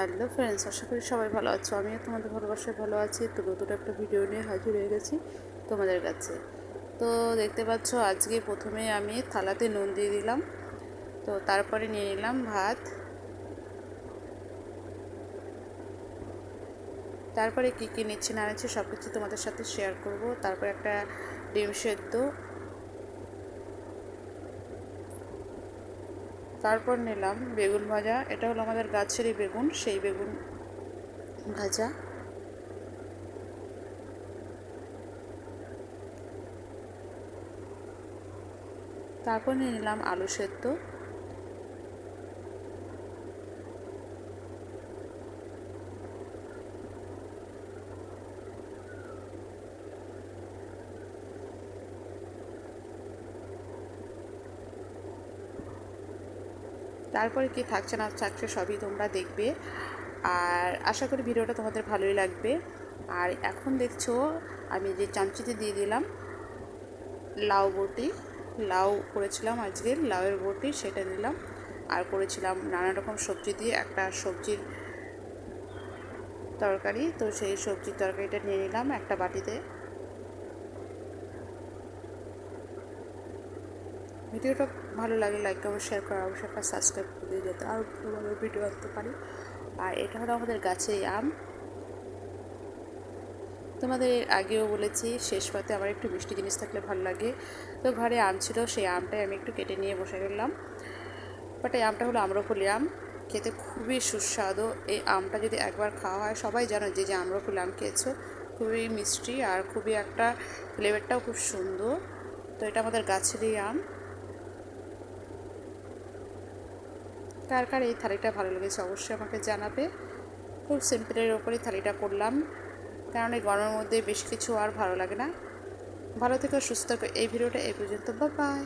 Hello friends, আশা করি সবাই ভালো আছো। আমিও তোমাদের ভালোবাসায় ভালো আছি। তো নতুন একটা ভিডিও নিয়ে হাজির হয়ে গেছি তোমাদের কাছে। তো দেখতে পাচ্ছ, আজকে প্রথমে আমি থালাতে নুন দিয়ে দিলাম। তো তারপরে নিয়ে নিলাম ভাত। তারপরে কী কী নিচ্ছি না নিচ্ছি সব কিছু তোমাদের সাথে শেয়ার করব। তারপর একটা ডিম সেদ্ধ তারপর নিলাম বেগুন ভাজা। এটা হলো আমাদের গাছেরই বেগুন, সেই বেগুন ভাজা। তারপর নিয়ে নিলাম আলু সেদ্ধ। তারপরে কি থাকছে না থাকছে সবই তোমরা দেখবে। আর আশা করি ভিডিওটা তোমাদের ভালোই লাগবে। আর এখন দেখছ, আমি যে চামচিতে দিয়ে দিলাম লাউ বটি। লাউ করেছিলাম আজকে, লাউয়ের বটি সেটা দিলাম। আর করেছিলাম নানা রকম সবজি দিয়ে একটা সবজির তরকারি। তো সেই সবজির তরকারিটা নিয়ে নিলাম একটা বাটিতে। ভিডিওটা ভালো লাগে লাইক কমেন্ট শেয়ার করা অবশ্যই একটা সাবস্ক্রাইব করে দিয়ে যাতে আরও ভালো ভিডিও আসতে পারি। আর এটা হলো আমাদের গাছের আম। তোমাদের আগেও বলেছি, শেষ পাতে আমার একটু মিষ্টি জিনিস থাকলে ভালো লাগে। তো ঘরে আম ছিল, সেই আমটাই আমি একটু কেটে নিয়ে বসে গেলাম বাট এই আমটা হলো আম্রফলি আম। খেতে খুবই সুস্বাদু। এই আমটা যদি একবার খাওয়া হয়, সবাই জানো যে যে আম্রফলি আম খেয়েছো, খুবই মিষ্টি আর খুবই একটা ফ্লেভারটাও খুব সুন্দর। তো এটা আমাদের গাছেরই আম। কার কার এই থালিটা ভালো লেগেছে। অবশ্যই আমাকে জানাবে। খুব সিম্পলের ওপরেই থালিটা করলাম। কারণ এই গরমের মধ্যে বেশ কিছু আর ভালো লাগে না। ভালো থেকে, সুস্থ এই ভিডিওটা এই পর্যন্ত। বা বাই